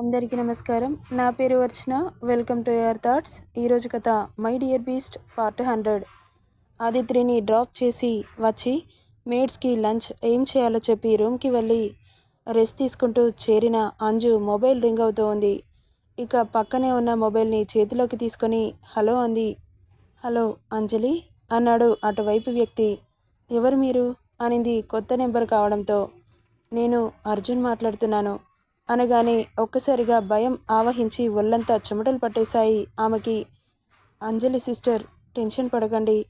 అందరికీ నమస్కారం. నా పేరు Varchana welcome to your thoughts. ఈరోజు కథ my dear beast part hundred. ఆదిత్రిని drop చేసి వచ్చి మేడ్స్కి లంచ్ ఏం చేయాలో చెప్పి రూమ్కి వెళ్ళి రెస్ట్ తీసుకుంటూ చేరిన అంజు మొబైల్ రింగ్ అవుతూ ఉంది. ఇక పక్కనే ఉన్న మొబైల్ని చేతిలోకి తీసుకొని హలో అంది. హలో అంజలి అన్నాడు అటువైపు వ్యక్తి. ఎవరు మీరు? అనింది కొత్త నెంబర్ కావడంతో. నేను అర్జున్ మాట్లాడుతున్నాను. అనగానే ఒక్కసారిగా భయం ఆవహించి ఒళ్ళంతా చెమటలు పట్టేశాయి. ఆమెకి అంజలి సిస్టర్ టెన్షన్ పడకండి.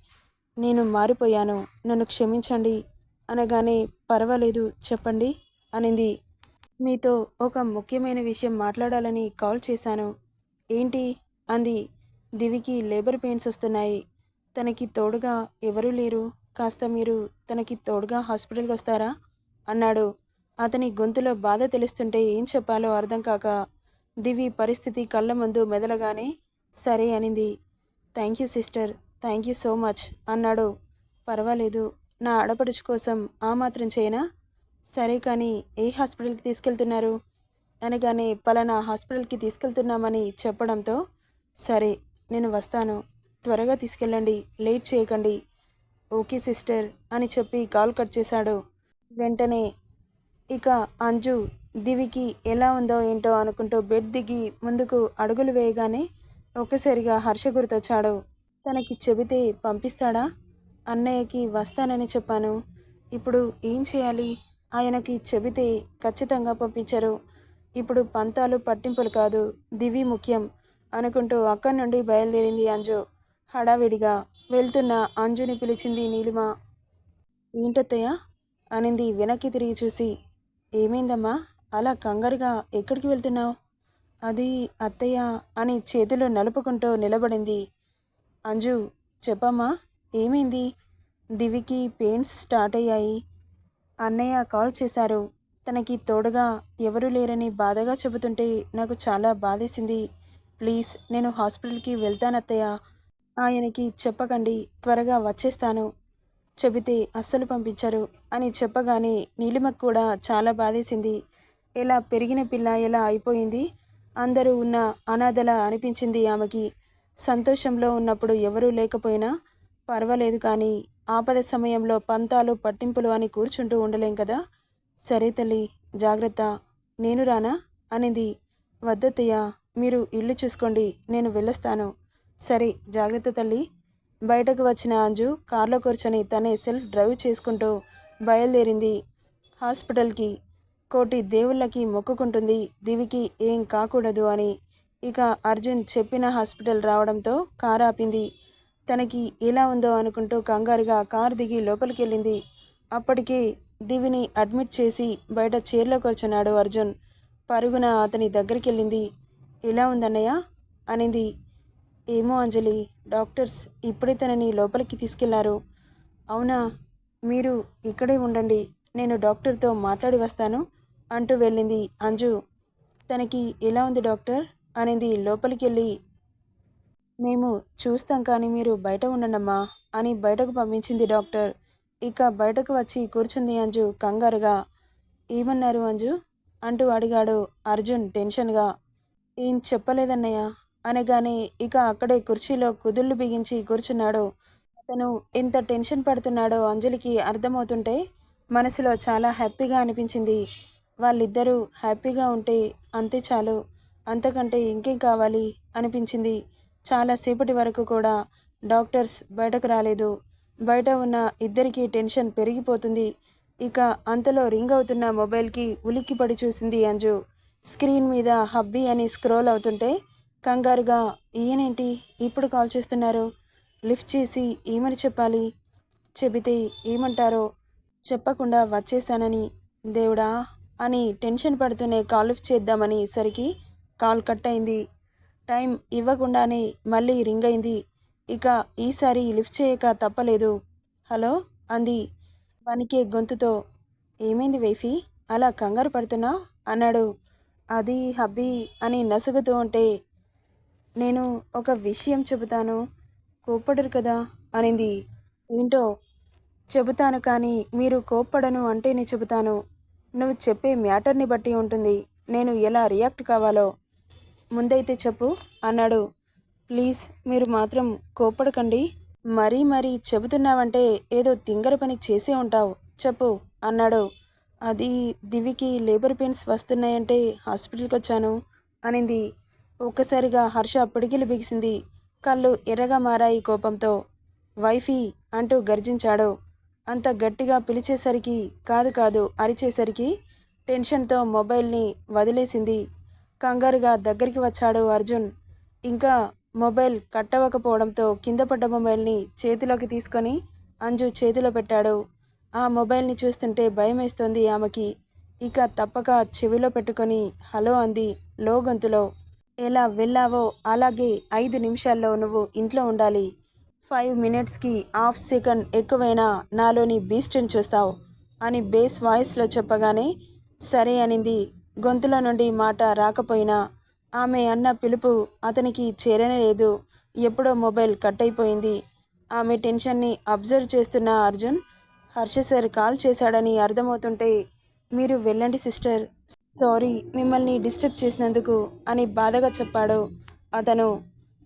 నేను మారిపోయాను. నన్ను క్షమించండి. అనగానే పర్వాలేదు చెప్పండి అనింది. మీతో ఒక ముఖ్యమైన విషయం మాట్లాడాలని కాల్ చేశాను. ఏంటి? అంది. దివికి లేబర్ పెయిన్స్ వస్తున్నాయి. తనకి తోడుగా ఎవరూ లేరు. కాస్త మీరు తనకి తోడుగా హాస్పిటల్కి వస్తారా? అన్నాడు. అతని గొంతులో బాధ తెలుస్తుంటే ఏం చెప్పాలో అర్థం కాక దివి పరిస్థితి కళ్ళ ముందు మెదలగానే సరే అనింది. Thank you sister. Thank you so much అన్నాడు. పర్వాలేదు నా ఆడపడుచు కోసం ఆ మాత్రం చేయనా? సరే కానీ ఏ హాస్పిటల్కి తీసుకెళ్తున్నారు? అనగానే పలానా హాస్పిటల్కి తీసుకెళ్తున్నామని చెప్పడంతో సరే నేను వస్తాను. త్వరగా తీసుకెళ్ళండి లేట్ చేయకండి. ఓకే సిస్టర్ అని చెప్పి కాల్ కట్ చేశాడు. వెంటనే ఇక అంజు దివికి ఎలా ఉందో ఏంటో అనుకుంటూ బెడ్ దిగి ముందుకు అడుగులు వేయగానే ఒక్కసారిగా హర్ష గుర్తొచ్చాడు. తనకి చెబితే పంపిస్తాడా? అన్నయ్యకి వస్తానని చెప్పాను. ఇప్పుడు ఏం చేయాలి? ఆయనకి చెబితే ఖచ్చితంగా పంపించరు. ఇప్పుడు పంతాలు పట్టింపులు కాదు. దివి ముఖ్యం అనుకుంటూ అక్కడి నుండి బయలుదేరింది అంజు. హడావిడిగా వెళ్తున్న అంజుని పిలిచింది నీలిమ. ఏంటత్తయ్య? అనింది వెనక్కి తిరిగి చూసి. ఏమైందమ్మా? అలా కంగారుగా ఎక్కడికి వెళ్తున్నావు? అది అత్తయ్య అని చేతిలో నలుపుకుంటూ నిలబడింది. అంజు చెప్పమ్మా ఏమైంది? దివికి పెయిన్స్ స్టార్ట్ అయ్యాయి. అన్నయ్య కాల్ చేశారు. తనకి తోడుగా ఎవరూ లేరని బాధగా చెబుతుంటే నాకు చాలా బాధేసింది. ప్లీజ్ నేను హాస్పిటల్కి వెళ్తానత్తయ్య. ఆయనకి చెప్పకండి త్వరగా వచ్చేస్తాను. చెబితే అస్సలు పంపించరు. అని చెప్పగానే నీలిమకు కూడా చాలా బాధేసింది. ఎలా పెరిగిన పిల్ల ఎలా అయిపోయింది? అందరూ ఉన్న అనాథలా అనిపించింది ఆమెకి. సంతోషంలో ఉన్నప్పుడు ఎవరూ లేకపోయినా పర్వాలేదు కానీ ఆపద సమయంలో పంతాలు పట్టింపులు అని కూర్చుంటూ ఉండలేం కదా? సరే తల్లి జాగ్రత్త. నేను రానా? అనేది. వద్దతయ్యా మీరు ఇల్లు చూసుకోండి నేను వెళ్ళొస్తాను. సరే జాగ్రత్త తల్లి. బయటకు వచ్చిన అంజు కారులో కూర్చొని తనే సెల్ఫ్ డ్రైవ్ చేసుకుంటూ బయలుదేరింది. హాస్పిటల్కి కోటి దేవుళ్ళకి మొక్కుకుంటుంది. దివికి ఏం కాకూడదు అని ఇక అర్జున్ చెప్పిన హాస్పిటల్ రావడంతో కారు ఆపింది. తనకి ఎలా ఉందో అనుకుంటూ కంగారుగా కారు దిగి లోపలికి వెళ్ళింది. అప్పటికే దివిని అడ్మిట్ చేసి బయట చైర్లో కూర్చున్నాడు అర్జున్. పరుగున అతని దగ్గరికి వెళ్ళింది. ఎలా ఉందన్నయ్య? అనింది. ఏమో అంజలి డాక్టర్స్ ఇప్పుడే తనని లోపలికి తీసుకెళ్ళారు. అవునా? మీరు ఇక్కడే ఉండండి నేను డాక్టర్తో మాట్లాడి వస్తాను అంటూ వెళ్ళింది అంజు. తనకి ఎలా ఉంది డాక్టర్? అనేది లోపలికి వెళ్ళి. మేము చూస్తాం కానీ మీరు బయట ఉండండమ్మా అని బయటకు పంపించింది డాక్టర్. ఇక బయటకు వచ్చి కూర్చుంది అంజు కంగారుగా. ఏమన్నారు అంజు? అంటూ అడిగాడు అర్జున్ టెన్షన్గా. ఏం చెప్పలేదన్నయ్య? అనగానే ఇక అక్కడే కుర్చీలో కుదుళ్ళు బిగించి కూర్చున్నాడు. అతను ఎంత టెన్షన్ పడుతున్నాడో అంజలికి అర్థమవుతుంటే మనసులో చాలా హ్యాపీగా అనిపించింది. వాళ్ళిద్దరూ హ్యాపీగా ఉంటే అంతే చాలు అంతకంటే ఇంకేం కావాలి అనిపించింది. చాలాసేపటి వరకు కూడా డాక్టర్స్ బయటకు రాలేదు. బయట ఉన్న ఇద్దరికీ టెన్షన్ పెరిగిపోతుంది. ఇక అంతలో రింగ్ అవుతున్న మొబైల్కి ఉలిక్కిపడి చూసింది అంజు. స్క్రీన్ మీద హబ్బీ అని స్క్రోల్ అవుతుంటే కంగారుగా ఈయనేంటి? ఇప్పుడు కాల్ చేస్తున్నారు. లిఫ్ట్ చేసి ఏమని చెప్పాలి? చెబితే ఏమంటారో? చెప్పకుండా వచ్చేసానని దేవుడా! అని టెన్షన్ పడుతూనే కాల్ లిఫ్ట్ చేద్దామని సరికి కాల్ కట్ అయింది. టైం ఇవ్వకుండానే మళ్ళీ రింగ్ అయింది. ఇక ఈసారి లిఫ్ట్ చేయక తప్పలేదు. హలో! అంది వనికే గొంతుతో. ఏమైంది వైఫీ? అలా కంగారు పడుతున్నా? అన్నాడు. అది హబ్బీ అని నసుగుతూ ఉంటే నేను ఒక విషయం చెబుతాను. కోప్పడరు కదా? అనింది. ఏంటో? చెబుతాను కానీ మీరు కోప్పడను అంటేనే చెబుతాను. నువ్వు చెప్పే మ్యాటర్ని బట్టి ఉంటుంది. నేను ఎలా రియాక్ట్ కావాలో? ముందైతే చెప్పు అన్నాడు. ప్లీజ్ మీరు మాత్రం కోప్పడకండి. మరీ మరీ చెబుతున్నావంటే ఏదో తింగర పని చేసే ఉంటావు. చెప్పు అన్నాడు. అది దివికి లేబర్ పెయిన్స్ వస్తున్నాయంటే హాస్పిటల్కి వచ్చాను అనింది. ఒక్కసారిగా హర్ష పిడికిలు బిగిసింది. కళ్ళు ఎర్రగా మారాయి కోపంతో. వైఫీ అంటూ గర్జించాడు. అంత గట్టిగా పిలిచేసరికి కాదు కాదు అరిచేసరికి టెన్షన్తో మొబైల్ని వదిలేసింది. కంగారుగా దగ్గరికి వచ్చాడు అర్జున్. ఇంకా మొబైల్ కట్టవకపోవడంతో కింద పడ్డ మొబైల్ని చేతిలోకి తీసుకొని అంజు చేతిలో పెట్టాడు. ఆ మొబైల్ని చూస్తుంటే భయమేస్తోంది ఆమెకి. ఇక తప్పక చెవిలో పెట్టుకొని హలో అంది లోగొంతులో ఎలా వెళ్ళావో అలాగే ఐదు నిమిషాల్లో నువ్వు ఇంట్లో ఉండాలి. ఫైవ్ మినిట్స్కి హాఫ్ సెకండ్ ఎక్కువైనా నాలోని బీస్ట్ని చూస్తావు అని బేస్ వాయిస్లో చెప్పగానే సరే అనింది. గొంతులో నుండి మాట రాకపోయినా ఆమె అన్న పిలుపు అతనికి చేరనే లేదు ఎప్పుడో మొబైల్ కట్ అయిపోయింది ఆమె టెన్షన్ని అబ్జర్వ్ చేస్తున్న అర్జున్ హర్ష సార్ కాల్ చేశాడని అర్థమవుతుంటే మీరు వెళ్ళండి సిస్టర్. సారీ మిమ్మల్ని డిస్టర్బ్ చేసినందుకు అని బాధగా చెప్పాడు అతను.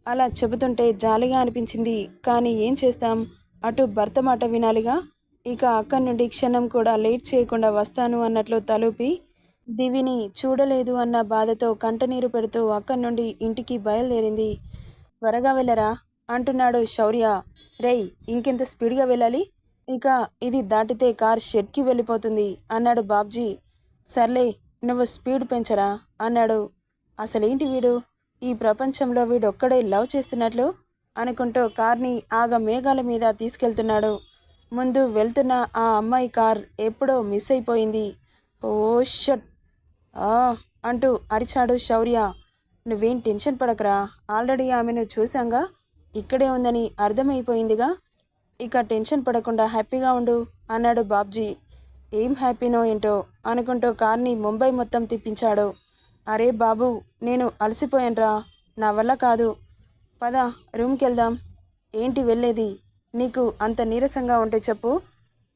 అలా చెబుతుంటే జాలిగా అనిపించింది. కానీ ఏం చేస్తాం? అటు భర్త మాట వినాలిగా? ఇక అక్కడి నుండి క్షణం కూడా లేట్ చేయకుండా వస్తాను అన్నట్లు తలూపి దివిని చూడలేదు అన్న బాధతో కంటనీరు పెడుతూ అక్కడి నుండి ఇంటికి బయలుదేరింది. త్వరగా వెళ్ళరా? అంటున్నాడు శౌర్య. రేయ్ ఇంకెంత స్పీడ్గా వెళ్ళాలి? ఇక ఇది దాటితే కార్ షెడ్కి వెళ్ళిపోతుంది అన్నాడు బాబ్జీ. సర్లే నువ్వు స్పీడ్ పెంచరా? అన్నాడు. అసలేంటి వీడు? ఈ ప్రపంచంలో వీడొక్కడే లవ్ చేస్తున్నట్లు అనుకుంటూ కార్ని ఆగ మేఘాల మీద తీసుకెళ్తున్నాడు. ముందు వెళ్తున్న ఆ అమ్మాయి కార్ ఎప్పుడో మిస్ అయిపోయింది. Oh shut! ఆ! అంటూ అరిచాడు శౌర్య. నువ్వేం టెన్షన్ పడకరా? ఆల్రెడీ ఆమెను చూసాంగా ఇక్కడే ఉందని అర్థమైపోయిందిగా? ఇక టెన్షన్ పడకుండా హ్యాపీగా ఉండు అన్నాడు బాబ్జీ. ఏం హ్యాపీనో ఏంటో అనుకుంటూ కార్ని ముంబై మొత్తం తిప్పించాడు. అరే బాబు నేను అలసిపోయానురా. నా వల్ల కాదు. పద రూమ్కి వెళ్దాం ఏంటి వెళ్ళేది? నీకు అంత నీరసంగా ఉంటే చెప్పు.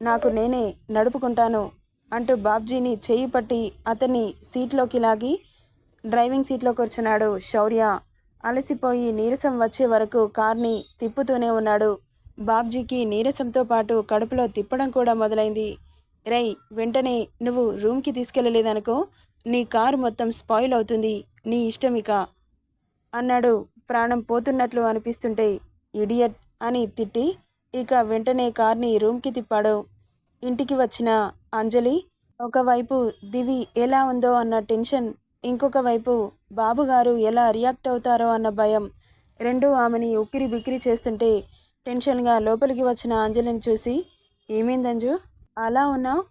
నాకు నేనే నడుపుకుంటాను అంటూ బాబ్జీని చేయి పట్టి అతన్ని సీట్లోకి లాగి డ్రైవింగ్ సీట్లో కూర్చున్నాడు శౌర్య. అలసిపోయి నీరసం వచ్చే వరకు కార్ని తిప్పుతూనే ఉన్నాడు. బాబ్జీకి నీరసంతో పాటు కడుపులో తిప్పడం కూడా మొదలైంది. రై వెంటనే నువ్వు రూమ్కి తీసుకెళ్ళలేదనుకో నీ కారు మొత్తం స్పాయిల్ అవుతుంది నీ ఇష్టమిక అన్నాడు ప్రాణం పోతున్నట్లు అనిపిస్తుంటే ఇడియట్ అని తిట్టి ఇక వెంటనే కార్ని రూమ్కి తిప్పాడు. ఇంటికి వచ్చిన అంజలి ఒకవైపు దివి ఎలా ఉందో అన్న టెన్షన్ ఇంకొక వైపు బాబుగారు ఎలా రియాక్ట్ అవుతారో అన్న భయం. రెండూ ఆమెని ఉక్కిరి బిక్కిరి చేస్తుంటే టెన్షన్గా లోపలికి వచ్చిన అంజలిని చూసి ఏమైందంజు అలా ఉన్నావు?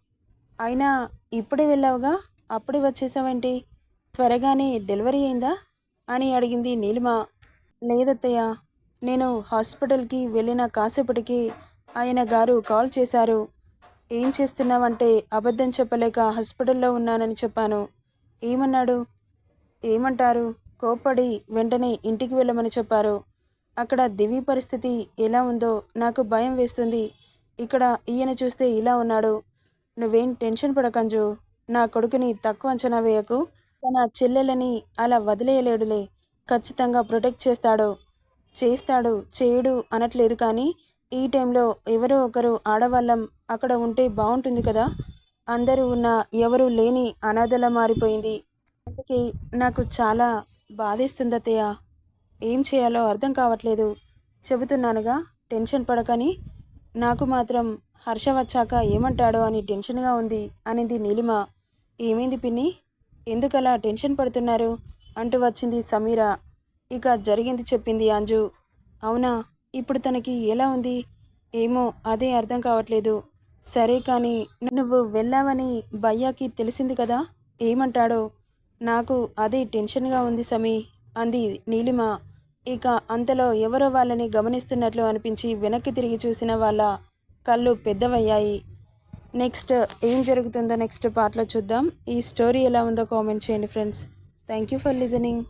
అయినా ఇప్పుడే వెళ్ళావుగా? అప్పుడే వచ్చేసావేంటి? త్వరగానే డెలివరీ అయిందా? అని అడిగింది నీలిమ. లేదత్తయ్య నేను హాస్పిటల్కి వెళ్ళిన కాసేపటికి ఆయన గారు కాల్ చేశారు. ఏం చేస్తున్నావంటే అబద్ధం చెప్పలేక హాస్పిటల్లో ఉన్నానని చెప్పాను. ఏమన్నాడు? ఏమంటారు? కోపడి వెంటనే ఇంటికి వెళ్ళమని చెప్పారు. అక్కడ దివి పరిస్థితి ఎలా ఉందో నాకు భయం వేస్తుంది. ఇక్కడ ఈయన చూస్తే ఇలా ఉన్నాడు. నువ్వేం టెన్షన్ పడకంజు నా కొడుకుని తక్కువ అంచనా వేయకు. తన చెల్లెలని అలా వదిలేయలేడులే. ఖచ్చితంగా ప్రొటెక్ట్ చేస్తాడు. చేస్తాడు చేయడు అనట్లేదు కానీ ఈ టైంలో ఎవరో ఒకరు ఆడవాళ్ళం అక్కడ ఉంటే బాగుంటుంది కదా. అందరూ ఉన్న ఎవరూ లేని అనాథలా మారిపోయింది. అందుకే నాకు చాలా బాధేస్తుంది అత్తయ్య ఏం చేయాలో అర్థం కావట్లేదు. చెబుతున్నానుగా టెన్షన్ పడకని నాకు మాత్రం హర్ష వచ్చాక ఏమంటాడో అని టెన్షన్గా ఉంది అనింది నీలిమ. ఏమైంది పిన్ని? ఎందుకలా టెన్షన్ పడుతున్నారు? అంటూ వచ్చింది సమీర. ఇక జరిగింది చెప్పింది అంజు. అవునా? ఇప్పుడు తనకి ఎలా ఉంది? ఏమో అదే అర్థం కావట్లేదు. సరే కానీ నువ్వు వెళ్ళావని భయ్యాకి తెలిసింది కదా? ఏమంటాడో? నాకు అదే టెన్షన్గా ఉంది సమీ అంది నీలిమ. ఇక అంతలో ఎవరో వాళ్ళని గమనిస్తున్నట్లు అనిపించి వెనక్కి తిరిగి చూసిన వాళ్ళ కళ్ళు పెద్దవయ్యాయి. నెక్స్ట్ ఏం జరుగుతుందో నెక్స్ట్ పార్ట్లో చూద్దాం. ఈ స్టోరీ ఎలా ఉందో కామెంట్ చేయండి friends. Thank you for listening.